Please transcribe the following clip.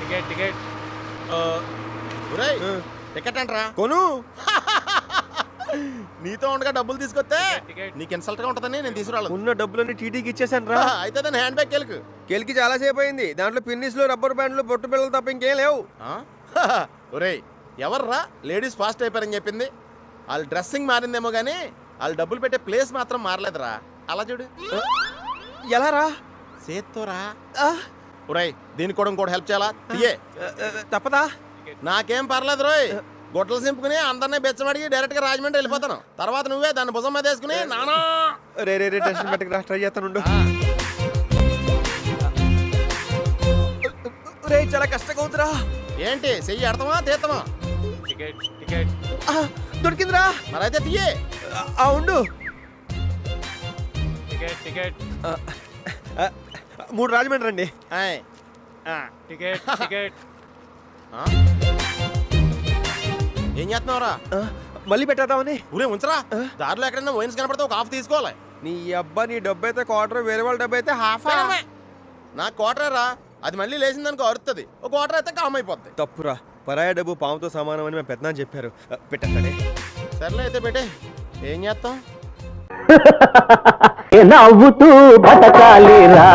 Ticket ticket. Ticket అంటరా. కొను. నీతో ఉండగా డబ్బులు తీసుకొస్తే టికెట్. నీకు ఇన్సల్ట్గా ఉంటుందని నేను తీసుకురాలేదు ఉన్న డబ్బులన్నీ టీటీకి ఇచ్చేసాను రా అయితే దాని హ్యాండ్ బ్యాగ్ కెలుకు. కెలికి చాలా సేపు అయింది. దాంట్లో పిన్నిస్లు రబ్బర్ బ్యాండ్లు బొట్టు పిల్లలు తప్ప ఇంకేం లేవు. ఒరేయ్ ఎవర్రా? లేడీస్ ఫాస్ట్ అయిపోయారని చెప్పింది. వాళ్ళ డ్రెస్సింగ్ మారిందేమో కానీ వాళ్ళు డబ్బులు పెట్టే ప్లేస్ మాత్రం మారలేదురా. అలా చూడు. ఎలా రా సేత్తోరా ఒరేయ్ దీనికి కూడా ఇంకోటి హెల్ప్ చేయాలా? తీయే. తప్పదా? నాకేం పర్లేదు రోయ్. గుట్టలు సింపుకుని అందరినీ బెచ్చమడిగి డైరెక్ట్గా రాజమండ్రి వెళ్ళిపోతాను. తర్వాత నువ్వే దాన్ని భుజం మీద వేసుకుని నానా. రే రే రే టెన్షన్ పెట్టకరా ట్రై చేస్తానుండు రే చాలా కష్టంగా ఉందిరా. ఏంటి చెయ్యి ఎడతామా తీస్తామా టికెట్ టికెట్. ఆ, దొరికిందిరా. మరైతే తీయే. ఆ, ఉండు. టికెట్. మూడు రాజమండ్రి అండి. Ticket ticket? ఏం చేస్తున్నావురా? మళ్ళీ పెట్టేద్దామని. ఊరే ఉంచరా? దారిలో ఎక్కడైనా వైన్స్ కనపడితే ఒక హాఫ్ తీసుకోవాలి. నీ అబ్బా నీ డబ్బు అయితే క్వార్టర్ వేరే వాళ్ళ డబ్బు అయితే హాఫ్ నా కోటరే రా. అది మళ్ళీ లేచిందనుకో అరుస్తుంది ఒక కోటర్ అయితే కామ్ అయిపోద్ది. తప్పురా. పరాయ డబ్బు పాముతో సమానం అని మా పెద్దనాన్న చెప్పారు. పెట్టేస్తానే సర్లే అయితే పెట్టే. ఏం చేస్తాం నవ్వుతూ బతకాలిరా.